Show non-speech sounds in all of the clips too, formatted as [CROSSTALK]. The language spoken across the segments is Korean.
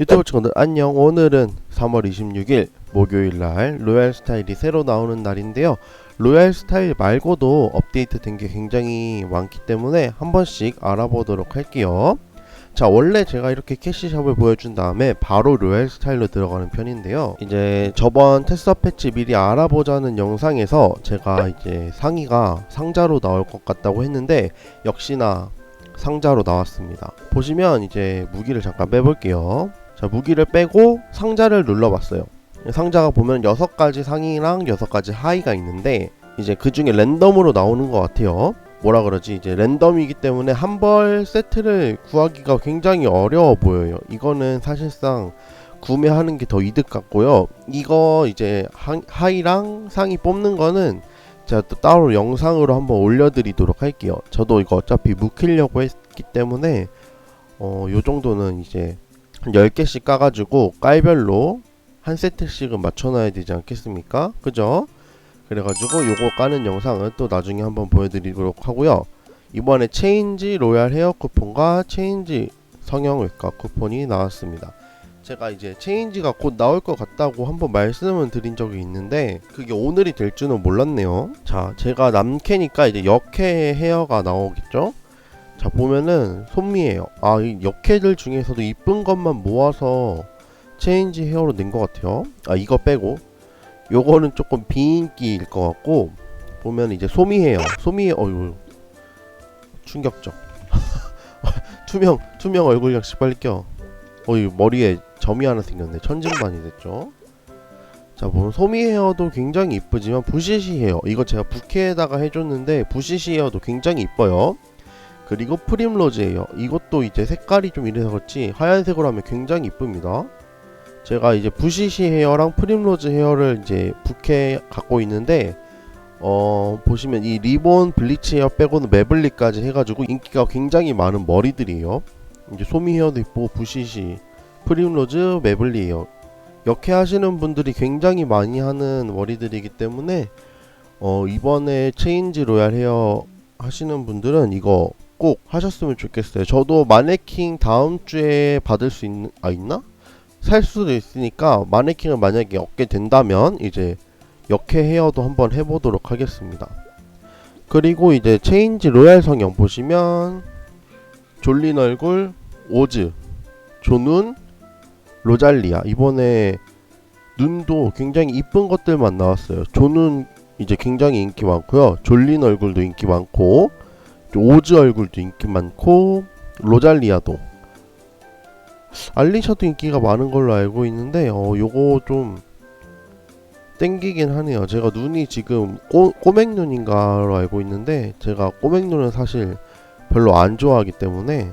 유튜브 친구들 안녕. 오늘은 3월 26일 목요일날 로얄 스타일이 새로 나오는 날인데요. 로얄 스타일 말고도 업데이트 된 게 굉장히 많기 때문에 한 번씩 알아보도록 할게요. 자 원래 제가 이렇게 캐시샵을 보여준 다음에 바로 로얄 스타일로 들어가는 편인데요. 이제 저번 테스터 패치 미리 알아보자는 영상에서 제가 이제 상의가 상자로 나올 것 같다고 했는데 역시나 상자로 나왔습니다. 보시면 이제 무기를 잠깐 빼볼게요 자 무기를 빼고 상자를 눌러봤어요. 상자가 보면 6가지 상의랑 6가지 하의가 있는데 이제 그 중에 랜덤으로 나오는 것 같아요. 뭐라 그러지? 이제 랜덤이기 때문에 한 벌 세트를 구하기가 굉장히 어려워 보여요. 이거는 사실상 구매하는 게 더 이득 같고요. 이거 이제 하, 하의랑 상의 뽑는 거는 제가 또 따로 영상으로 한번 올려드리도록 할게요. 저도 이거 어차피 묵히려고 했기 때문에 어, 요 정도는 이제 한 10개씩 까가지고 깔별로 한 세트씩은 맞춰놔야 되지 않겠습니까? 그죠? 그래가지고 요거 까는 영상은 또 나중에 한번 보여드리도록 하고요. 이번에 체인지 로얄 헤어 쿠폰과 체인지 성형외과 쿠폰이 나왔습니다. 제가 이제 체인지가 곧 나올 것 같다고 한번 말씀을 드린 적이 있는데 그게 오늘이 될 줄은 몰랐네요. 자, 제가 남캐니까 이제 역캐 헤어가 나오겠죠? 자 보면은 손미예요. 아이 역캐들 중에서도 이쁜 것만 모아서 체인지 헤어로 낸 것 같아요. 아 이거 빼고 요거는 조금 비인기일 것 같고 보면 이제 소미 헤어, 소미 어유 충격적. [LAUGHS] 투명 투명 얼굴 역시 빨리 껴. 어이 머리에 점이 하나 생겼네. 천진반이 됐죠. 자 보면 소미 헤어도 굉장히 이쁘지만 부시시 헤어 이거 제가 부케에다가 해줬는데 부시시 헤어도 굉장히 이뻐요. 그리고 프림로즈예요. 이것도 이제 색깔이 좀 이래서 그렇지 하얀색으로 하면 굉장히 이쁩니다. 제가 이제 부시시 헤어랑 프림로즈 헤어를 이제 부케 갖고 있는데 어 보시면 이 리본 블리치 헤어 빼고는 매블리까지 해가지고 인기가 굉장히 많은 머리들이에요. 이제 소미 헤어도 있고 부시시, 프림로즈, 매블리예요. 역해 하시는 분들이 굉장히 많이 하는 머리들이기 때문에 어 이번에 체인지 로얄 헤어 하시는 분들은 이거 꼭 하셨으면 좋겠어요. 저도 마네킹 다음 주에 받을 수 있는 아 있나? 살 수도 있으니까 마네킹을 만약에 얻게 된다면 이제 역해 헤어도 한번 해보도록 하겠습니다. 그리고 이제 체인지 로얄 성형 보시면 졸린 얼굴 오즈 조눈 로잘리아 이번에 눈도 굉장히 이쁜 것들만 나왔어요. 조눈 이제 굉장히 인기 많고요. 졸린 얼굴도 인기 많고 오즈 얼굴도 인기 많고 로잘리아도 알리샤도 인기가 많은 걸로 알고 있는데 어 요거 좀 땡기긴 하네요. 제가 눈이 지금 꼬, 꼬맹 눈인가로 알고 있는데 제가 꼬맹 눈은 사실 별로 안 좋아하기 때문에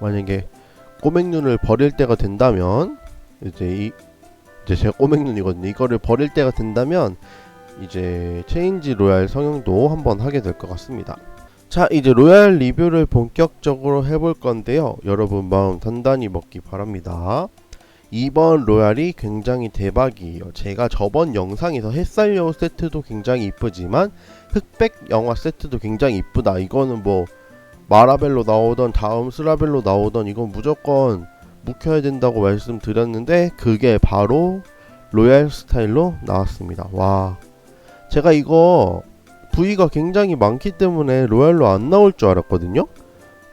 만약에 꼬맹 눈을 버릴 때가 된다면 이제 이 이제 제가 꼬맹 눈이거든요. 이거를 버릴 때가 된다면 이제 체인지 로얄 성형도 한번 하게 될 것 같습니다. 자 이제 로얄 리뷰를 본격적으로 해볼 건데요. 여러분 마음 단단히 먹기 바랍니다. 이번 로얄이 굉장히 대박이에요. 제가 저번 영상에서 햇살 여우 세트도 굉장히 이쁘지만 흑백 영화 세트도 굉장히 이쁘다. 이거는 뭐 마라벨로 나오던 다음 스라벨로 나오던 이건 무조건 묵혀야 된다고 말씀드렸는데 그게 바로 로얄 스타일로 나왔습니다. 와 제가 이거 부위가 굉장히 많기 때문에 로얄로 안 나올 줄 알았거든요.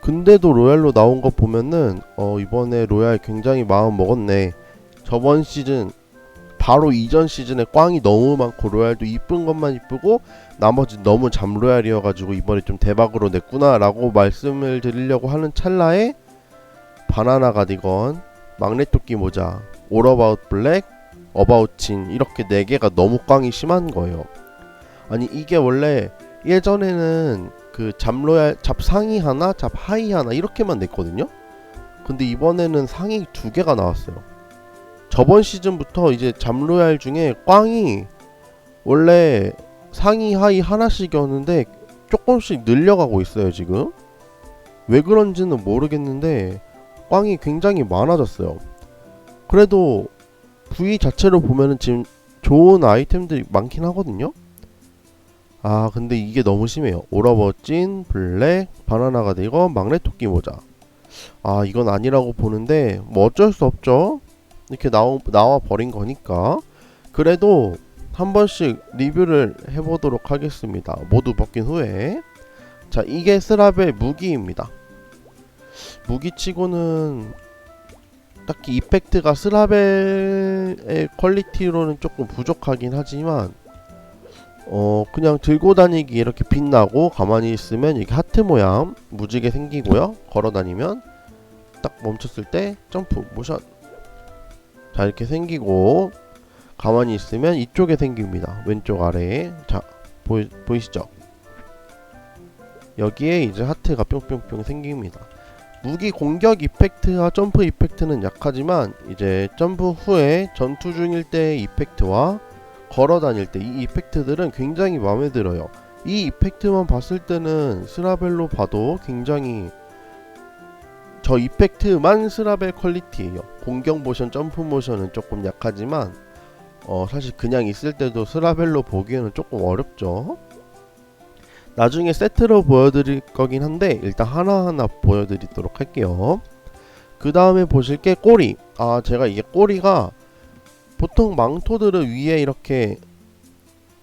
근데도 로얄로 나온 거 보면은 어 이번에 로얄 굉장히 마음 먹었네. 저번 시즌 바로 이전 시즌에 꽝이 너무 많고 로얄도 이쁜 것만 이쁘고 나머지 너무 잠로얄이어가지고 이번에 좀 대박으로 냈구나 라고 말씀을 드리려고 하는 찰나에 바나나 가디건, mag네토끼 모자, 올어바웃 블랙, 어바웃진 이렇게 네 개가 너무 꽝이 심한 거예요. 아니 이게 원래 예전에는 그 잡로얄 잡 상위 하나 잡 하위 하나 이렇게만 냈거든요? 근데 이번에는 상위 두 개가 나왔어요. 저번 시즌부터 이제 잡로얄 중에 꽝이 원래 상위 하위 하나씩이었는데 조금씩 늘려가고 있어요 지금. 왜 그런지는 모르겠는데 꽝이 굉장히 많아졌어요. 그래도 부위 자체로 보면은 지금 좋은 아이템들이 많긴 하거든요 아 근데 이게 너무 심해요. 오라버진 블랙 바나나가 되고 막내 토끼 모자. 아 이건 아니라고 보는데 뭐 어쩔 수 없죠. 이렇게 나오, 나와 버린 거니까. 그래도 한 번씩 리뷰를 해보도록 하겠습니다. 모두 벗긴 후에. 자 이게 스랍의 무기입니다. 무기치고는 딱히 이펙트가 스라벨의 퀄리티로는 조금 부족하긴 하지만 어 그냥 들고 다니기 이렇게 빛나고 가만히 있으면 이게 하트 모양 무지개 생기고요. 걸어 다니면 딱 멈췄을 때 점프 모션. 자 이렇게 생기고 가만히 있으면 이쪽에 생깁니다. 왼쪽 아래에 자 보이, 보이시죠? 여기에 이제 하트가 뿅뿅뿅 생깁니다. 무기 공격 이펙트와 점프 이펙트는 약하지만 이제 점프 후에 전투 중일 때의 이펙트와 걸어 다닐 때 이 이펙트들은 굉장히 마음에 들어요. 이 이펙트만 봤을 때는 스라벨로 봐도 굉장히 저 이펙트만 스라벨 퀄리티예요. 공격 모션, 점프 모션은 조금 약하지만 어 사실 그냥 있을 때도 스라벨로 보기에는 조금 어렵죠. 나중에 세트로 보여드릴 거긴 한데 일단 하나하나 보여드리도록 할게요. 그 다음에 보실 게 꼬리. 아 제가 이게 꼬리가 보통 망토들은 위에 이렇게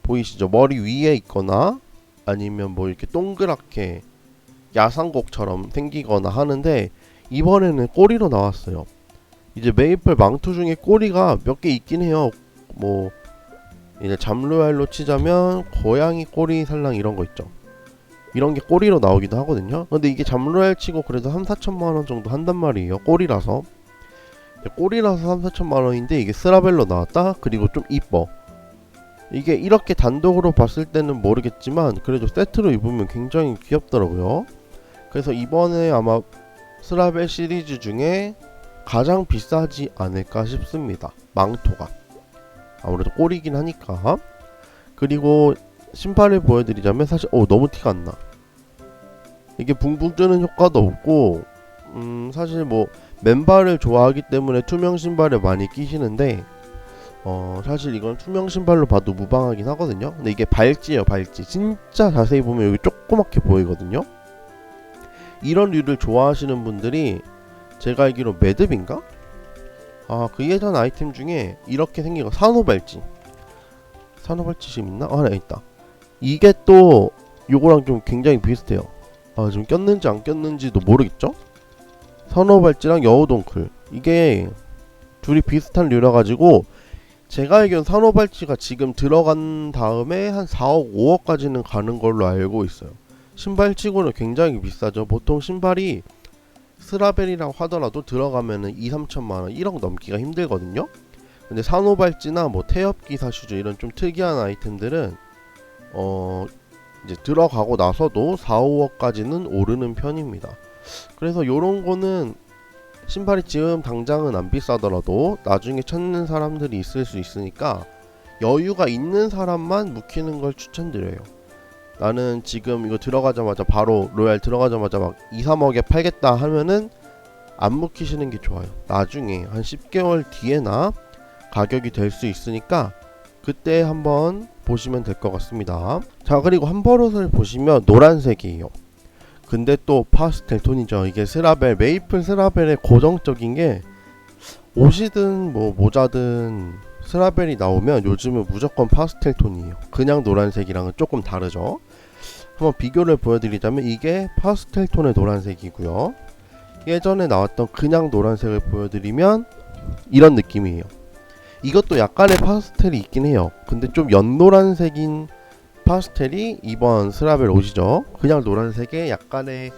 보이시죠? 머리 위에 있거나 아니면 뭐 이렇게 동그랗게 야상곡처럼 생기거나 하는데 이번에는 꼬리로 나왔어요. 이제 메이플 망토 중에 꼬리가 몇 개 있긴 해요. 뭐 이제 잠로얄로 치자면 고양이 꼬리 살랑 이런 거 있죠. 이런 게 꼬리로 나오기도 하거든요. 근데 이게 잠로얄 치고 그래도 3, 4천만 원 정도 한단 말이에요. 꼬리라서. 꼬리라서 3, 4천만 원인데 이게 스라벨로 나왔다. 그리고 좀 이뻐. 이게 이렇게 단독으로 봤을 때는 모르겠지만 그래도 세트로 입으면 굉장히 귀엽더라고요. 그래서 이번에 아마 스라벨 시리즈 중에 가장 비싸지 않을까 싶습니다. 망토가. 아무래도 꼬리긴 하니까. 그리고 신발을 보여드리자면 사실 어 너무 티가 안 나. 이게 붕붕 뜨는 효과도 없고 음 사실 뭐 맨발을 좋아하기 때문에 투명 신발을 많이 끼시는데 어 사실 이건 투명 신발로 봐도 무방하긴 하거든요. 근데 이게 발찌예요 발찌. 진짜 자세히 보면 여기 조그맣게 보이거든요. 이런 류를 좋아하시는 분들이 제가 알기로 매듭인가? 아 그 예전 아이템 중에 이렇게 생긴 거 산호 발찌. 산호 발찌 지금 있나? 아, 하나 있다. 이게 또 요거랑 좀 굉장히 비슷해요. 아, 지금 꼈는지 안 꼈는지도 모르겠죠? 산호발찌랑 여우동클 이게 둘이 비슷한 류라 가지고 제가 알기론 산호발찌가 지금 들어간 다음에 한 4억 5억까지는 가는 걸로 알고 있어요. 신발치고는 굉장히 비싸죠. 보통 신발이 스라벨이라고 하더라도 들어가면은 2, 3천만 원, 1억 넘기가 힘들거든요. 근데 산호발찌나 뭐 태엽기사 슈즈 이런 좀 특이한 아이템들은 어 이제 들어가고 나서도 4, 5억까지는 오르는 편입니다. 그래서 요런 거는 신발이 지금 당장은 안 비싸더라도 나중에 찾는 사람들이 있을 수 있으니까 여유가 있는 사람만 묵히는 걸 추천드려요. 나는 지금 이거 들어가자마자 바로 로얄 들어가자마자 막 2, 3억에 팔겠다 하면은 안 묵히시는 게 좋아요. 나중에 한 10개월 뒤에나 가격이 될 수 있으니까 그때 한번 보시면 될 것 같습니다. 자 그리고 한 버릇을 보시면 노란색이에요. 근데 또 파스텔 톤이죠. 이게 스라벨 메이플 스라벨의 고정적인 게 옷이든 뭐 모자든 스라벨이 나오면 요즘은 무조건 파스텔 톤이에요. 그냥 노란색이랑은 조금 다르죠. 한번 비교를 보여드리자면 이게 파스텔 톤의 노란색이고요. 예전에 나왔던 그냥 노란색을 보여드리면 이런 느낌이에요. 이것도 약간의 파스텔이 있긴 해요. 근데 좀 연노란색인 파스텔이 이번 스라벨 옷이죠. 그냥 노란색에 약간의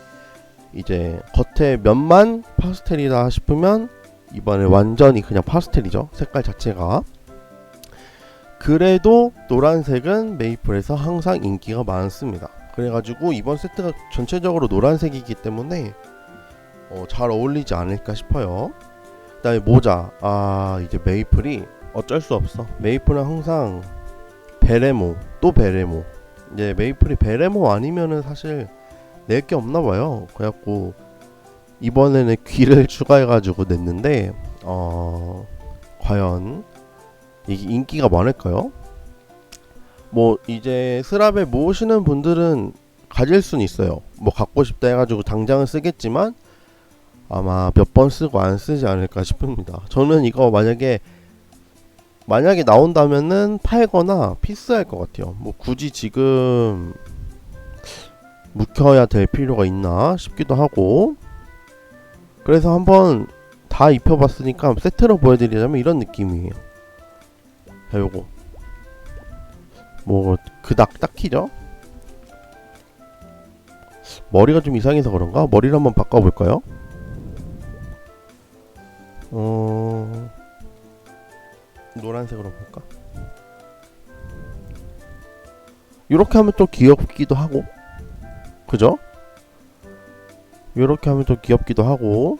이제 겉에 면만 파스텔이다 싶으면 이번에 완전히 그냥 파스텔이죠. 색깔 자체가. 그래도 노란색은 메이플에서 항상 인기가 많습니다. 그래가지고 이번 세트가 전체적으로 노란색이기 때문에 어, 잘 어울리지 않을까 싶어요. 그다음에 모자. 아 이제 메이플이 어쩔 수 없어. 메이플은 항상 베레모 또 베레모. 이제 메이플이 베레모 아니면은 사실 낼 게 없나 봐요. 그래갖고 이번에는 귀를 [LAUGHS] 추가해가지고 냈는데 어 과연 이게 인기가 많을까요? 뭐 이제 스랍에 모으시는 분들은 가질 수는 있어요. 뭐 갖고 싶다 해가지고 당장은 쓰겠지만 아마 몇 번 쓰고 안 쓰지 않을까 싶습니다. 저는 이거 만약에 만약에 나온다면은 팔거나 피스할 것 같아요. 뭐 굳이 지금 묵혀야 될 필요가 있나 싶기도 하고 그래서 한번 다 입혀봤으니까 세트로 보여드리자면 이런 느낌이에요. 자 요거 뭐 그닥 딱히죠? 머리가 좀 이상해서 그런가? 머리를 한번 바꿔볼까요? 어... 노란색으로 볼까? 이렇게 하면 또 귀엽기도 하고 그죠? 이렇게 하면 또 귀엽기도 하고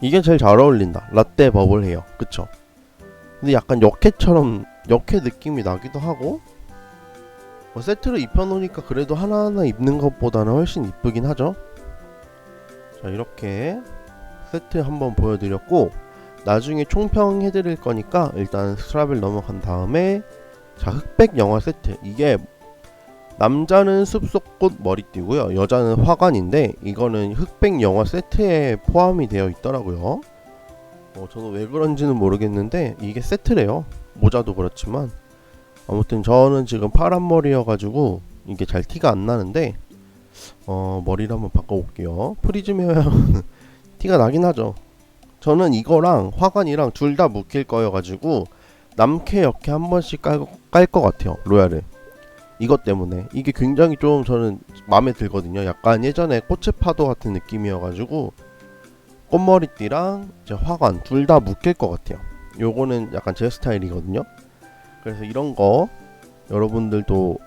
이게 제일 잘 어울린다 라떼 버블 헤어 그쵸? 근데 약간 역해처럼 역해 느낌이 나기도 하고 뭐 세트로 입혀놓으니까 그래도 하나하나 입는 것보다는 훨씬 이쁘긴 하죠 자 이렇게 세트 한번 보여드렸고 나중에 총평 해드릴 거니까 일단 스트랍을 넘어간 다음에 자 흑백 영화 세트. 이게 남자는 숲속꽃 머리띠고요. 여자는 화관인데 이거는 흑백 영화 세트에 포함이 되어 있더라고요. 어, 저는 왜 그런지는 모르겠는데 이게 세트래요. 모자도 그렇지만. 아무튼 저는 지금 파란 머리여가지고 이게 잘 티가 안 나는데 어 머리를 한번 바꿔볼게요. 프리즘 헤어 [LAUGHS] 티가 나긴 하죠 저는 이거랑 화관이랑 둘다 묵힐 거여가지고 남캐 역캐 한 번씩 깔 것 같아요 로얄을. 이것 때문에. 이게 굉장히 좀 저는 마음에 들거든요. 약간 예전에 꽃의 파도 같은 느낌이어가지고 꽃머리띠랑 이제 화관 둘다 묵힐 것 같아요. 요거는 약간 제 스타일이거든요. 그래서 이런 거 여러분들도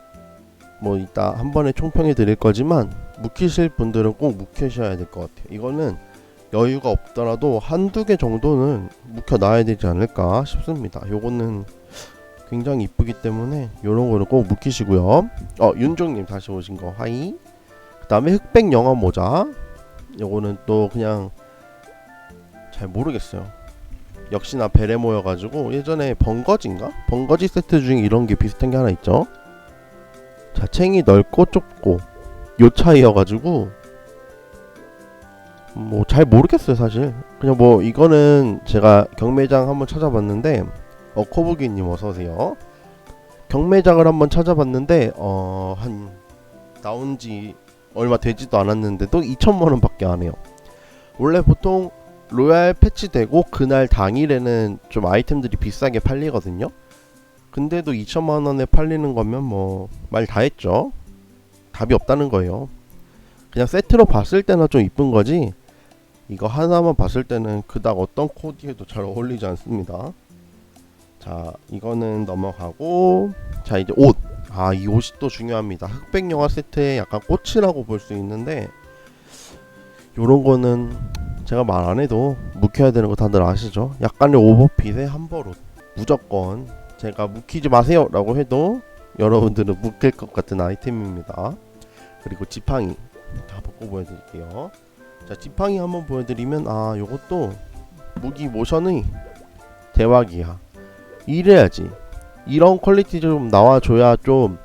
뭐 이따 한 번에 총평해 드릴 거지만 묵히실 분들은 꼭 묵히셔야 될 것 같아요. 이거는 여유가 없더라도 한두 개 정도는 묵혀 놔야 되지 않을까 싶습니다. 요거는 굉장히 이쁘기 때문에 요런 거는 꼭 묵히시고요. 어 윤종님 다시 오신 거. 하이. 그 다음에 흑백 영화 모자. 요거는 또 그냥 잘 모르겠어요. 역시나 베레모여가지고 예전에 번거지인가? 번거지 세트 중에 이런 게 비슷한 게 하나 있죠. 자챙이 넓고 좁고 요 차이여가지고 뭐 잘 모르겠어요 사실. 그냥 뭐 이거는 제가 경매장 한번 찾아봤는데 어 코브기님 어서오세요. 경매장을 한번 찾아봤는데 어 한 나온지 얼마 되지도 않았는데도 2천만원 밖에 안 해요. 원래 보통 로얄 패치되고 그날 당일에는 좀 아이템들이 비싸게 팔리거든요. 근데도 2천만원에 팔리는 거면 뭐 말 다 했죠. 답이 없다는 거예요. 그냥 세트로 봤을 때는 좀 이쁜 거지 이거 하나만 봤을 때는 그닥 어떤 코디에도 잘 어울리지 않습니다. 자 이거는 넘어가고 자 이제 옷. 아 이 옷이 또 중요합니다. 흑백 영화 세트의 약간 꽃이라고 볼 수 있는데 요런 거는 제가 말 안 해도 묵혀야 되는 거 다들 아시죠? 약간의 오버핏의 한벌옷. 무조건 제가 묵히지 마세요 라고 해도 여러분들은 묵힐 것 같은 아이템입니다. 그리고 지팡이. 다 벗고 보여드릴게요 자 지팡이 한번 보여드리면 아 요것도 무기 모션의 대박이야. 이래야지. 이런 퀄리티 좀 나와줘야 좀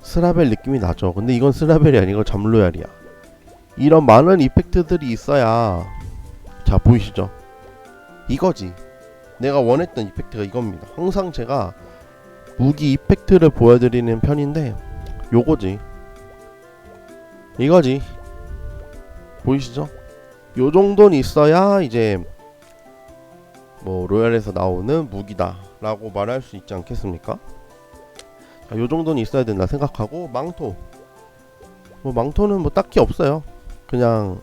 스라벨 느낌이 나죠. 근데 이건 스라벨이 아니고 잠로얄이야. 이런 많은 이펙트들이 있어야 자 보이시죠? 이거지. 내가 원했던 이펙트가 이겁니다. 항상 제가 무기 이펙트를 보여드리는 편인데 요거지. 이거지 보이시죠? 요 정도는 있어야 이제 뭐 로얄에서 나오는 무기다 라고 말할 수 있지 않겠습니까? 자, 요 정도는 있어야 된다 생각하고 망토. 뭐 망토는 뭐 딱히 없어요. 그냥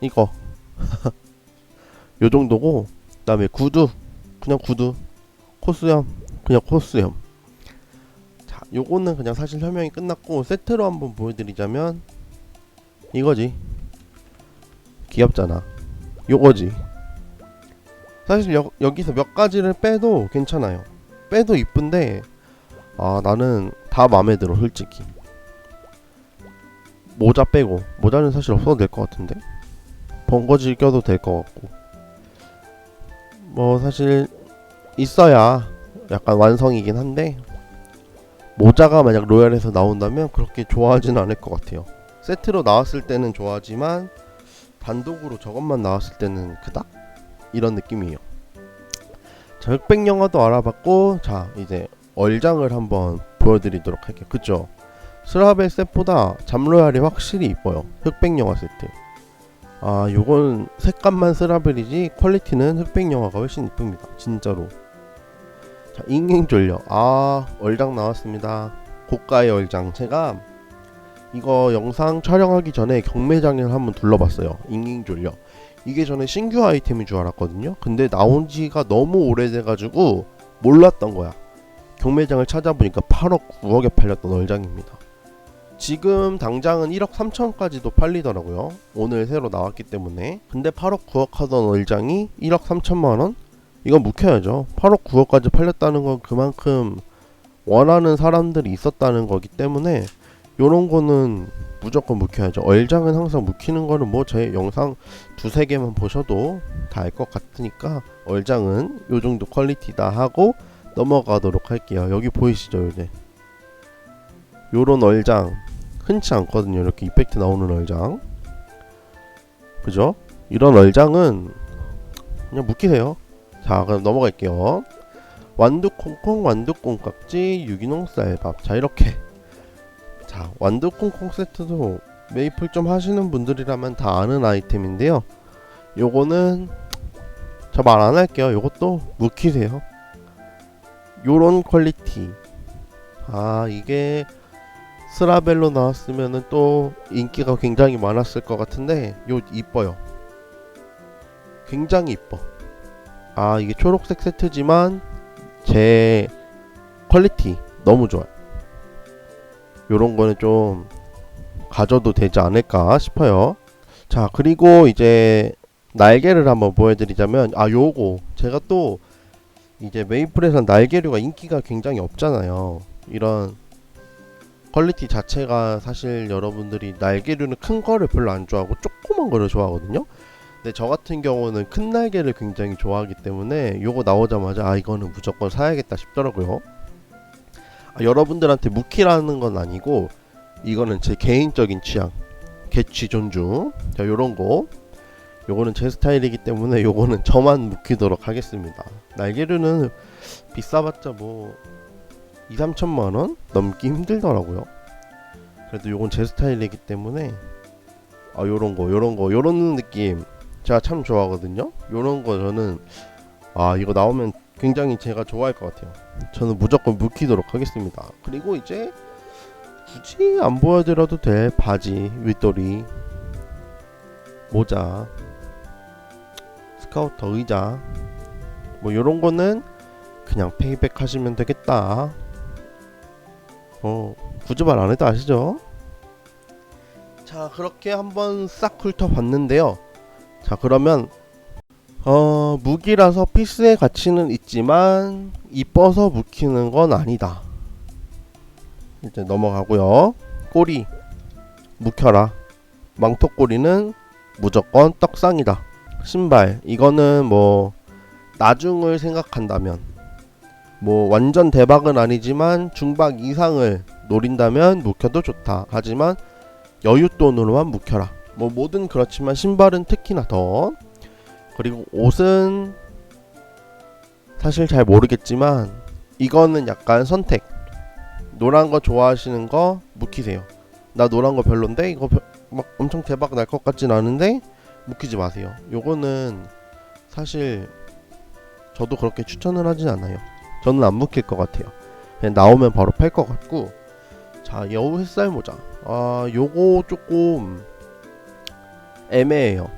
이거. [LAUGHS] 요 정도고 그 다음에 구두. 그냥 구두. 코스염. 그냥 코스염. 자 요거는 그냥 사실 설명이 끝났고 세트로 한번 보여드리자면 이거지 귀엽잖아. 요거지. 사실 여, 여기서 몇 가지를 빼도 괜찮아요. 빼도 이쁜데 아 나는 다 마음에 들어 솔직히. 모자 빼고. 모자는 사실 없어도 될 것 같은데? 번거지 껴도 될 것 같고. 뭐 사실 있어야 약간 완성이긴 한데 모자가 만약 로얄에서 나온다면 그렇게 좋아하진 않을 것 같아요. 세트로 나왔을 때는 좋아하지만 단독으로 저것만 나왔을 때는 그닥 이런 느낌이에요. 자, 흑백 영화도 알아봤고 자 이제 얼장을 한번 보여드리도록 할게요. 그쵸? 스라벨 셋보다 잠로얄이 확실히 이뻐요. 흑백 영화 세트. 아 요건 색감만 스라벨이지 퀄리티는 흑백 영화가 훨씬 이쁩니다. 진짜로. 자 잉잉졸려. 아 얼장 나왔습니다. 고가의 얼장. 제가 이거 영상 촬영하기 전에 경매장을 한번 둘러봤어요. 잉잉졸려. 이게 저는 신규 아이템인 줄 알았거든요. 근데 나온 지가 너무 오래돼가지고 몰랐던 거야. 경매장을 찾아보니까 8억 9억에 팔렸던 얼장입니다. 지금 당장은 1억 3천까지도 팔리더라고요. 오늘 새로 나왔기 때문에. 근데 8억 9억 하던 얼장이 1억 3천만 원? 이건 묵혀야죠. 8억 9억까지 팔렸다는 건 그만큼 원하는 사람들이 있었다는 거기 때문에 요런 거는 무조건 묵혀야죠. 얼장은 항상 묵히는 거는 뭐 제 영상 두세 개만 보셔도 다 알 것 같으니까 얼장은 요 정도 퀄리티다 하고 넘어가도록 할게요. 여기 보이시죠, 이제 요런 얼장 흔치 않거든요. 이렇게 이펙트 나오는 얼장. 그죠? 이런 얼장은 그냥 묵히세요. 자, 그럼 넘어갈게요. 완두콩콩 완두콩깍지 유기농 쌀밥. 자, 이렇게. 자, 완두콩콩 세트도 메이플 좀 하시는 분들이라면 다 아는 아이템인데요. 요거는 저 말 안 할게요. 요것도 묵히세요. 요런 퀄리티. 아, 이게 스라벨로 나왔으면은 또 인기가 굉장히 많았을 것 같은데 요 이뻐요. 굉장히 이뻐. 아 이게 초록색 세트지만 제 퀄리티 너무 좋아요. 요런 거는 좀 가져도 되지 않을까 싶어요. 자 그리고 이제 날개를 한번 보여드리자면 아 요거 제가 또 이제 메이플에선 날개류가 인기가 굉장히 없잖아요. 이런 퀄리티 자체가 사실 여러분들이 날개류는 큰 거를 별로 안 좋아하고 조그만 거를 좋아하거든요. 근데 저 같은 경우는 큰 날개를 굉장히 좋아하기 때문에 요거 나오자마자 아 이거는 무조건 사야겠다 싶더라고요. 아, 여러분들한테 묵히라는 건 아니고 이거는 제 개인적인 취향. 개취 존중. 자 요런 거. 요거는 제 스타일이기 때문에 요거는 저만 묵히도록 하겠습니다. 날개류는 비싸봤자 뭐 2, 3천만 원 넘기 힘들더라고요. 그래도 요건 제 스타일이기 때문에 아 요런 거 요런 거 요런 느낌 제가 참 좋아하거든요. 요런 거 저는 아 이거 나오면 굉장히 제가 좋아할 것 같아요. 저는 무조건 묵히도록 하겠습니다. 그리고 이제 굳이 안 보여드려도 될 바지, 윗도리, 모자, 스카우터 의자 뭐 요런 거는 그냥 페이백 하시면 되겠다. 어, 굳이 말 안 해도 아시죠? 자, 그렇게 한번 싹 훑어봤는데요. 자, 그러면 어, 무기라서 피스의 가치는 있지만 이뻐서 묵히는 건 아니다. 이제 넘어가고요. 꼬리 묵혀라. 망토꼬리는 무조건 떡상이다. 신발 이거는 뭐 나중을 생각한다면 뭐 완전 대박은 아니지만 중박 이상을 노린다면 묵혀도 좋다. 하지만 여윳돈으로만 묵혀라. 뭐 뭐든 그렇지만 신발은 특히나 더 그리고 옷은 사실 잘 모르겠지만 이거는 약간 선택. 노란 거 좋아하시는 거 묵히세요. 나 노란 거 별론데 이거 별- 막 엄청 대박 날 것 같진 않은데 묵히지 마세요. 요거는 사실 저도 그렇게 추천을 하진 않아요. 저는 안 묵힐 것 같아요. 그냥 나오면 바로 팔 것 같고 자 여우 햇살 모자 아 요거 조금 애매해요.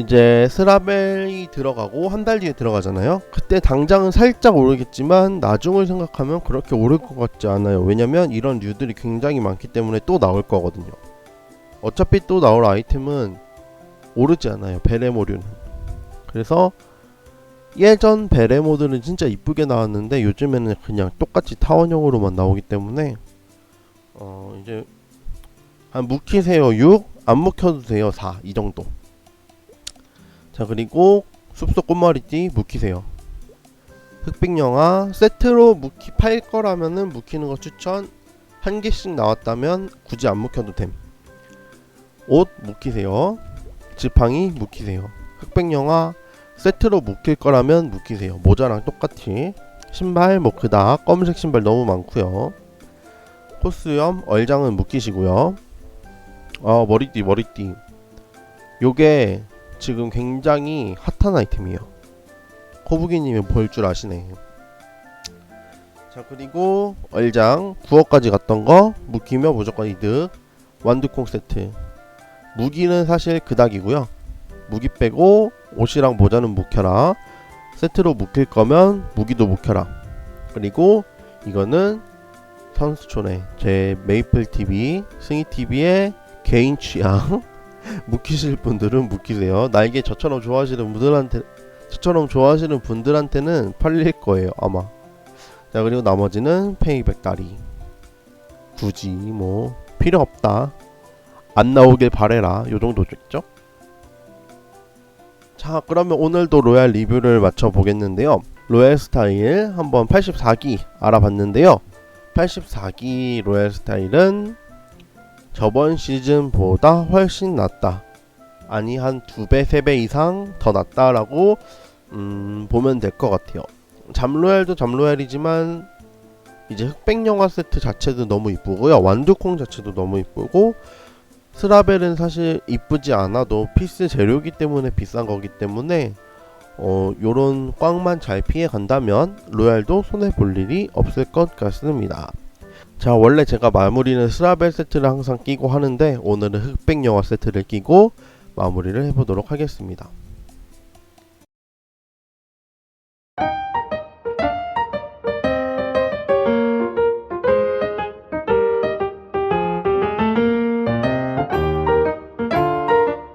이제 스라벨이 들어가고 한 달 뒤에 들어가잖아요. 그때 당장은 살짝 오르겠지만 나중을 생각하면 그렇게 오를 것 같지 않아요. 왜냐면 이런 류들이 굉장히 많기 때문에 또 나올 거거든요. 어차피 또 나올 아이템은 오르지 않아요. 베레모류는. 그래서 예전 베레모드는 진짜 이쁘게 나왔는데 요즘에는 그냥 똑같이 타원형으로만 나오기 때문에 어 이제 한 묵히세요 6, 안 묵혀도 돼요 4 이 정도. 자 그리고 숲속 꽃머리띠 묵히세요. 흑백영화 세트로 묵히 팔 거라면은 묵히는 거 추천 한 개씩 나왔다면 굳이 안 묵혀도 됨. 옷 묵히세요. 지팡이 묵히세요. 흑백영화 세트로 묵힐 거라면 묵히세요. 모자랑 똑같이. 신발 뭐 그닥 검은색 신발 너무 많고요. 코스염 얼장은 묵히시고요. 아 머리띠 머리띠. 요게 지금 굉장히 핫한 아이템이에요. 코부기님이 볼줄 아시네. 자 그리고 얼장 9억까지 갔던 거 묵히면 무조건 이득. 완두콩 세트. 무기는 사실 그닥이고요. 무기 빼고 옷이랑 모자는 묵혀라. 세트로 묵힐 거면 무기도 묵혀라. 그리고 이거는 선수촌에 제 메이플 TV, 승희 TV의 개인 취향 묵히실 분들은 묵히세요. 날개 저처럼 좋아하시는 분들한테 저처럼 좋아하시는 분들한테는 팔릴 거예요 아마. 자 그리고 나머지는 페이백 다리. 굳이 뭐 필요 없다. 안 나오길 바래라. 요 정도겠죠? 자 그러면 오늘도 로얄 리뷰를 맞춰 보겠는데요. 로얄 스타일 한번 84기 알아봤는데요. 84기 로얄 스타일은 저번 시즌보다 훨씬 낫다. 아니 한 두 배, 세 배 이상 더 낫다라고 음, 보면 될 것 같아요. 잠로얄도 잠로얄이지만 이제 흑백 영화 세트 자체도 너무 이쁘고요. 완두콩 자체도 너무 이쁘고 스라벨은 사실 이쁘지 않아도 피스 재료기 때문에 비싼 거기 때문에 어 요런 꽝만 잘 피해 간다면 로얄도 손해 볼 일이 없을 것 같습니다. 자 원래 제가 마무리는 스라벨 세트를 항상 끼고 하는데 오늘은 흑백 영화 세트를 끼고 마무리를 해보도록 하겠습니다.